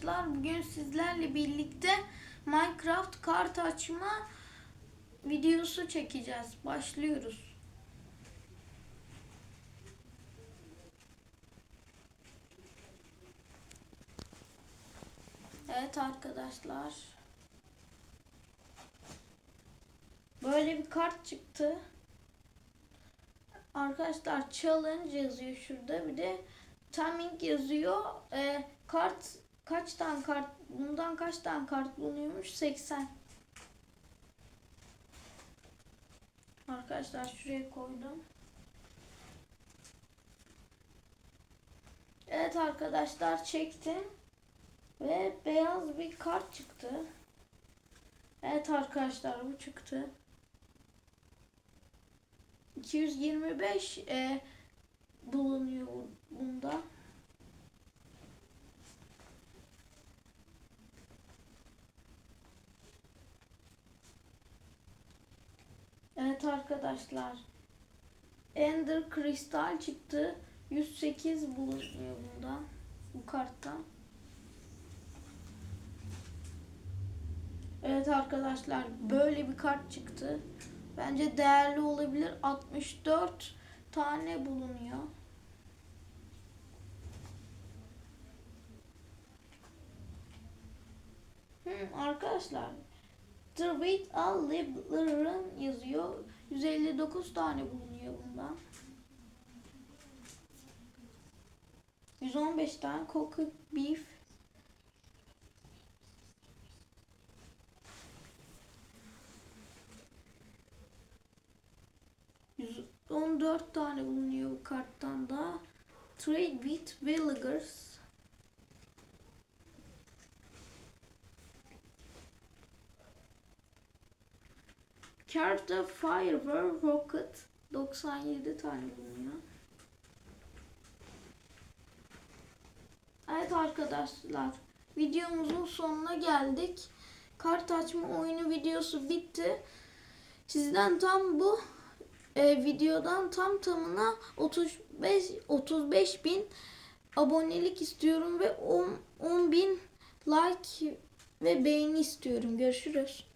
arkadaşlar bugün sizlerle birlikte Minecraft kart açma videosu çekeceğiz. Başlıyoruz. Evet arkadaşlar. Böyle bir kart çıktı. Arkadaşlar challenge yazıyor şurada. Bir de timing yazıyor. Ee, kart kaç tane kart bundan kaç tane kart bulunuyormuş? 80. Arkadaşlar şuraya koydum. Evet arkadaşlar çektim. Ve beyaz bir kart çıktı. Evet arkadaşlar bu çıktı. 225 e, bulunuyor bu- bunda. Evet arkadaşlar. Ender kristal çıktı. 108 bulunuyor bunda. Bu karttan. Evet arkadaşlar böyle bir kart çıktı. Bence değerli olabilir. 64 tane bulunuyor. Hmm, arkadaşlar The Wait All Liber'ın yazıyor. 159 tane bulunuyor bundan. 115 tane Cooked Beef Yüz- 14 tane bulunuyor bu karttan da. Trade with Villagers. Carta Firework Rocket 97 tane bulunuyor. Evet arkadaşlar videomuzun sonuna geldik. Kart açma oyunu videosu bitti. Sizden tam bu e, videodan tam tamına 35 35 bin abonelik istiyorum ve 10, 10 bin like ve beğeni istiyorum. Görüşürüz.